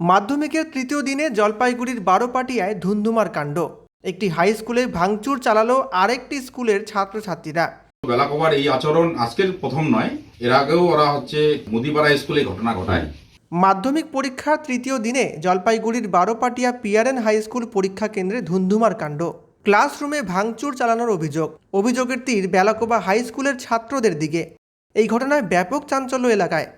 মাধ্যমিকের তৃতীয় দিনে জলপাইগুড়ির বারোপাটিয়ায় ধুন্ধুমার কাণ্ড। একটি হাই স্কুলে ভাঙচুর চালালো আরেকটি স্কুলের ছাত্রছাত্রীরা। বেলা কবার এই আচরণ আজকের প্রথম নয় এর আগেও ওরা হচ্ছে মুদিপাড়া স্কুলে ঘটনা ঘটায়। মাধ্যমিক পরীক্ষার তৃতীয় দিনে জলপাইগুড়ির বারোপাটিয়া পিআরএন হাই স্কুল পরীক্ষা কেন্দ্রে ধুন্ধুমার কাণ্ড। ক্লাসরুমে ভাঙচুর চালানোর অভিযোগ অভিযোগের তীর বেলাকোবা হাই স্কুলের ছাত্রদের দিকে। এই ঘটনায় ব্যাপক চাঞ্চল্য এলাকায়।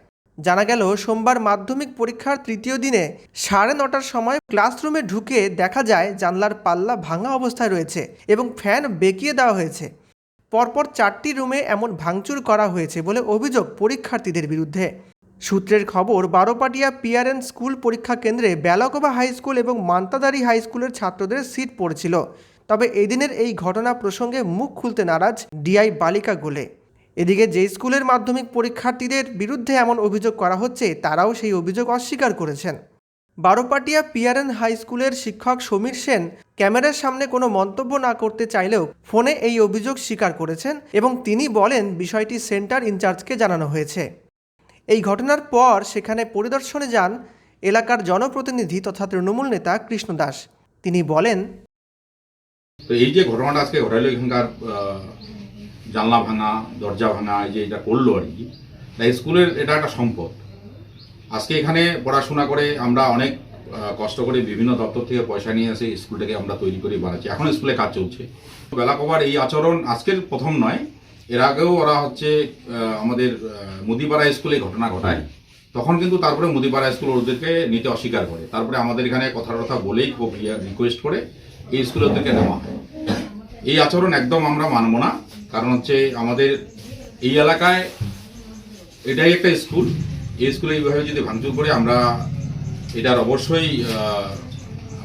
জানা গেল, সোমবার মাধ্যমিক পরীক্ষার তৃতীয় দিনে সাড়ে নটার সময় ক্লাসরুমে ঢুকে দেখা যায় জানলার পাল্লা ভাঙা অবস্থায় রয়েছে এবং ফ্যান বেঁকিয়ে দেওয়া হয়েছে। পরপর চারটি রুমে এমন ভাঙচুর করা হয়েছে বলে অভিযোগ পরীক্ষার্থীদের বিরুদ্ধে। সূত্রের খবর, বারোপাটিয়া পিআরএন স্কুল পরীক্ষা কেন্দ্রে বেলাকোবা হাই স্কুল এবং মান্তাদারি হাই স্কুলের ছাত্রদের সিট পড়েছিল। তবে এদিনের এই ঘটনা প্রসঙ্গে মুখ খুলতে নারাজ ডিআই বালিকা গোলে। এদিকে যে স্কুলের মাধ্যমিক পরীক্ষার্থীদের বিরুদ্ধে এমন অভিযোগ করা হচ্ছে, তারাও সেই অভিযোগ অস্বীকার করেছেন। বারোপাটিয়া পিআরএন হাই স্কুলের শিক্ষক সমীর সেন ক্যামেরার সামনে কোনো মন্তব্য না করতে চাইলেও ফোনে এই অভিযোগ স্বীকার করেছেন এবং তিনি বলেন, বিষয়টি সেন্টার ইনচার্জকে জানানো হয়েছে। এই ঘটনার পর সেখানে পরিদর্শনে যান এলাকার জনপ্রতিনিধি তথা তৃণমূল নেতা কৃষ্ণ দাস। তিনি বলেন এই যে ঘটনাটা আজকে ঘটাইলো এখানকার জানলা ভাঙা দরজা ভাঙা এই যে এটা করল আর কি। তাই স্কুলের এটা একটা সম্পদ। আজকে এখানে পড়াশোনা করে আমরা অনেক কষ্ট করে বিভিন্ন দপ্তর থেকে পয়সা নিয়ে এসে স্কুলটাকে আমরা তৈরি করে বানাচ্ছি। এখন স্কুলে কাজ চলছে। বেলা কবার এই আচরণ আজকের প্রথম নয়। এর আগেও ওরা হচ্ছে আমাদের মুদিপাড়া স্কুলে ঘটনা ঘটায়। তখন কিন্তু তারপরে মুদিপাড়া স্কুল ওদেরকে নিতে অস্বীকার করে। তারপরে আমাদের এখানে কথা কথা বলেই খুব রিকোয়েস্ট করে এই স্কুলে ওদেরকে নেওয়া হয়। এই আচরণ একদম আমরা মানব না। কারণ হচ্ছে আমাদের এই এলাকায় এটাই একটা স্কুল। এই স্কুলে এইভাবে যদি ভাঙচুর করে আমরা এটার অবশ্যই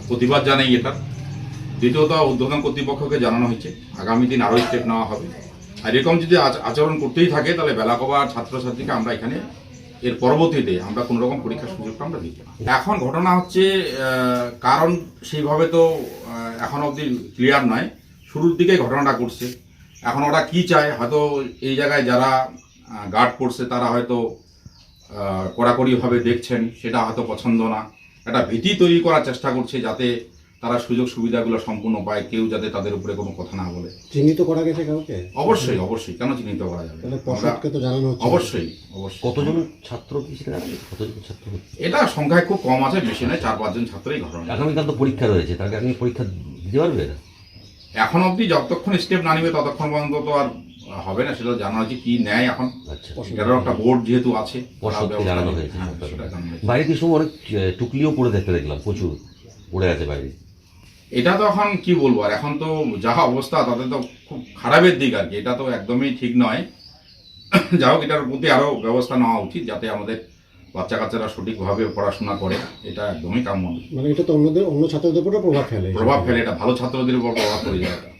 প্রতিবাদ জানাই এটার। দ্বিতীয়ত উদ্বোধন কর্তৃপক্ষকে জানানো হয়েছে, আগামী দিন আরও স্টেপ নেওয়া হবে। আর এরকম যদি আচ- আচরণ করতেই থাকে, তাহলে বেলাকবার ছাত্রছাত্রীকে আমরা এখানে এর পরবর্তীতে আমরা কোনো রকম পরীক্ষার সুযোগটা আমরা দিই এখন ঘটনা হচ্ছে কারণ সেইভাবে তো এখন অবধি ক্লিয়ার নয়। শুরুর দিকে ঘটনাটা ঘটছে। এখন ওরা কি চায়? হয়তো এই জায়গায় যারা গার্ড করছে তারা হয়তো কড়াকড়িভাবে দেখছেন সেটা হয়তো পছন্দ না। একটা ভীতি তৈরি করার চেষ্টা করছে যাতে তারা সুযোগ সুবিধাগুলো সম্পূর্ণ পায় কেউ যাতে তাদের উপরে কোনো কথা না বলে। চিহ্নিত করা গেছে কাউকে? অবশ্যই অবশ্যই। কেন চিহ্নিত করা যাবে? তো জানানো অবশ্যই অবশ্যই। কতজন ছাত্র? কতজন ছাত্র এটা সংখ্যায় খুব কম আছে বেশি নয় চার পাঁচজন ছাত্রই ঘটনা। আগামীকাল তো পরীক্ষা রয়েছে তাকে আপনি পরীক্ষা দিতে পারবে না এখন অবধি যতক্ষণ স্টেপ না নিবে ততক্ষণ পর্যন্ত তো আর হবে না সেটা জানা হচ্ছে কি নেয় এখন। আচ্ছা। এটারও একটা বোর্ড যেহেতু আছে হ্যাঁ। বাইরে কিছু অনেক টুকলিও পড়ে দেখতে দেখলাম প্রচুর পড়ে আছে বাইরে এটা তো এখন কি বলব আর এখন তো যা অবস্থা তাতে তো খুব খারাপের দিক আর কি এটা তো একদমই ঠিক নয়। যা হোক এটার প্রতি আরও ব্যবস্থা নেওয়া উচিত যাতে আমাদের বাচ্চা কাচ্চারা সঠিকভাবে পড়াশোনা করে এটা একদমই কাম্য। মানে এটা তো অন্যদের অন্য ছাত্রদের উপরে প্রভাব ফেলে প্রভাব ফেলে এটা ভালো ছাত্রদের উপর প্রভাব পড়ে যায়